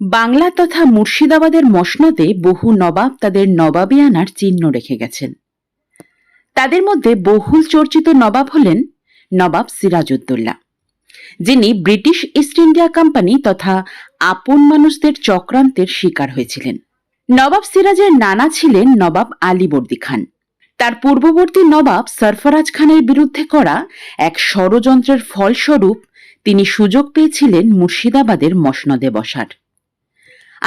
বাংলা তথা মুর্শিদাবাদের মসনদে বহু নবাব তাদের নবাবিয়ানার চিহ্ন রেখে গেছেন। তাদের মধ্যে বহুল চর্চিত নবাব হলেন নবাব সিরাজউদ্দৌলা, যিনি ব্রিটিশ ইস্ট ইন্ডিয়া কোম্পানি তথা আপন মানুষদের চক্রান্তের শিকার হয়েছিলেন। নবাব সিরাজের নানা ছিলেন নবাব আলীবর্দী খান। তার পূর্ববর্তী নবাব সরফরাজ খানের বিরুদ্ধে করা এক ষড়যন্ত্রের ফলস্বরূপ তিনি সুযোগ পেয়েছিলেন মুর্শিদাবাদের মসনদে বসার।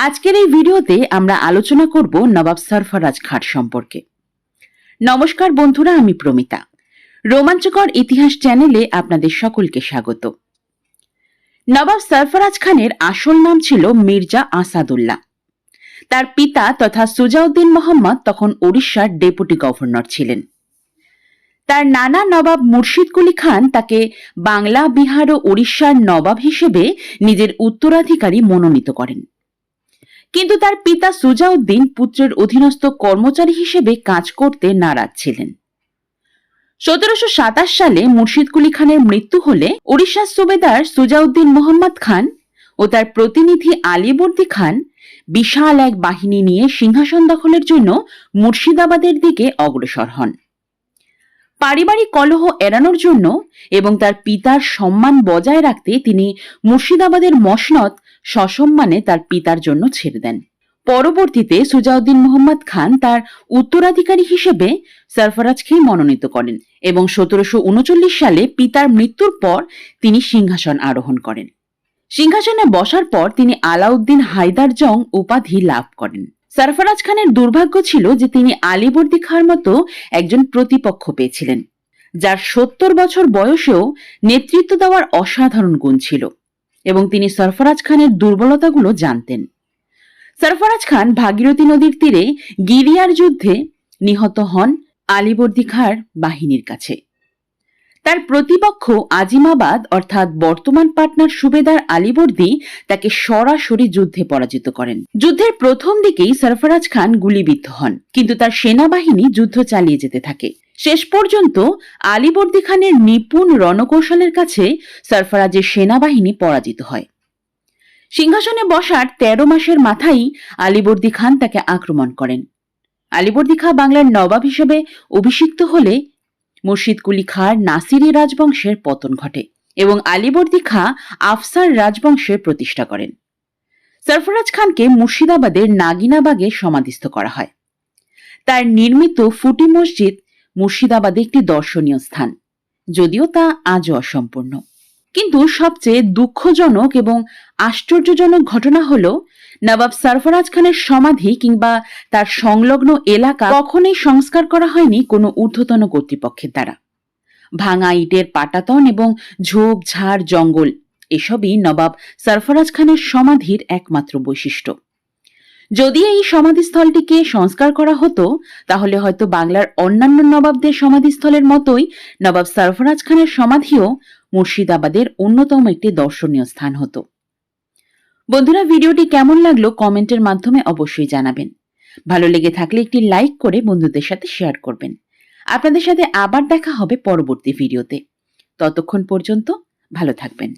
আজকের এই ভিডিওতে আমরা আলোচনা করব নবাব সরফরাজ খাট সম্পর্কে। নমস্কার বন্ধুরা, আমি প্রমিতা। রোমাঞ্চকর ইতিহাস চ্যানেলে আপনাদের সকলকে স্বাগত। নবাব সরফরাজ খানের আসল নাম ছিল মির্জা আসাদুল্লাহ। তার পিতা তথা সুজাউদ্দিন মোহাম্মদ তখন ওড়িশার ডেপুটি গভর্নর ছিলেন। তার নানা নবাব মুর্শিদ কুলি খান তাকে বাংলা, বিহার ও ওড়িশার নবাব হিসেবে নিজের উত্তরাধিকারী মনোনীত করেন। কিন্তু তার পিতা সুজাউদ্দিন পুত্রের অধীনস্থ কর্মচারী হিসেবে কাজ করতে নারাজ ছিলেন। সতেরোশো সাতাশ সালে মুর্শিদ কুলি খানের মৃত্যু হলে ওড়িশার সুবেদার সুজাউদ্দিন মোহাম্মদ খান ও তার প্রতিনিধি আলীবর্দী খান বিশাল এক বাহিনী নিয়ে সিংহাসন দখলের জন্য মুর্শিদাবাদের দিকে অগ্রসর হন। পারিবারিক কলহ এড়ানোর জন্য এবং তার পিতার সম্মান বজায় রাখতে তিনি মুর্শিদাবাদের মসনদ সসম্মানে তার পিতার জন্য ছেড়ে দেন। পরবর্তীতে সুজাউদ্দিন মোহাম্মদ খান তার উত্তরাধিকারী হিসেবে সরফরাজকে মনোনীত করেন এবং সতেরোশো উনচল্লিশ সালে পিতার মৃত্যুর পর তিনি সিংহাসন আরোহণ করেন। সিংহাসনে বসার পর তিনি আলাউদ্দিন হায়দার জং উপাধি লাভ করেন। সরফরাজ খানের দুর্ভাগ্য ছিল যে তিনি আলীবর্দী খাঁর মতো একজন প্রতিপক্ষ পেয়েছিলেন, যার সত্তর বছর বয়সেও নেতৃত্ব দেওয়ার অসাধারণ গুণ ছিল। এবং তিনি সরফরাজ খানের দুর্বলতাগুলো জানতেন। সরফরাজ খান ভাগীরথী নদীর তীরে গিরিয়ার যুদ্ধে নিহত হন আলিবর্দি খাঁর বাহিনীর কাছে। তার প্রতিপক্ষ আজিমাবাদ, অর্থাৎ বর্তমান পাটনার সুবেদার আলীবর্দী, তাকে সরাসরি যুদ্ধে পরাজিত করেন। যুদ্ধের প্রথম দিকেই সরফরাজ খান গুলিবিদ্ধ হন, কিন্তু তার সেনাবাহিনী যুদ্ধ চালিয়ে যেতে থাকে। শেষ পর্যন্ত আলীবর্দী খানের নিপুণ রণকৌশলের কাছে সরফরাজের সেনাবাহিনী পরাজিত হয়। সিংহাসনে বসার তেরো মাসের মাথায় আলীবর্দী খান তাকে আক্রমণ করেন। আলীবর্দী খাঁ বাংলার নবাব হিসেবে অভিষিক্ত হলে মুর্শিদ কুলি খাঁর নাসিরি রাজবংশের পতন ঘটে এবং আলীবর্দী খাঁ আফসার রাজবংশের প্রতিষ্ঠা করেন। সরফরাজ খানকে মুর্শিদাবাদের নাগিনাবাগে সমাধিস্থ করা হয়। তার নির্মিত ফুটি মসজিদ মুর্শিদাবাদে একটি দর্শনীয় স্থান, যদিও তা আজও অসম্পূর্ণ। কিন্তু সবচেয়ে দুঃখজনক এবং আশ্চর্যজনক ঘটনা হল, নবাব সরফরাজ খানের সমাধি কিংবা তার সংলগ্ন এলাকা কখনোই সংস্কার করা হয়নি কোনো ঊর্ধ্বতন কর্তৃপক্ষের দ্বারা। ভাঙা ইটের পাটাতন এবং ঝোপ, ঝাড়, জঙ্গল, এসবই নবাব সরফরাজ খানের সমাধির একমাত্র বৈশিষ্ট্য। যদি এই সমাধিস্থলটিকে সংস্কার করা হতো, তাহলে হয়তো বাংলার অন্যান্য নবাবদের সমাধিস্থলের মতোই নবাব সরফরাজ খানের সমাধিও মুর্শিদাবাদের অন্যতম একটি দর্শনীয় স্থান হতো। বন্ধুরা, ভিডিওটি কেমন লাগল কমেন্টের মাধ্যমে অবশ্যই জানাবেন। ভালো লেগে থাকলে একটি লাইক করে বন্ধুদের সাথে শেয়ার করবেন। আপনাদের সাথে আবার দেখা হবে পরবর্তী ভিডিওতে। ততক্ষণ পর্যন্ত ভালো থাকবেন।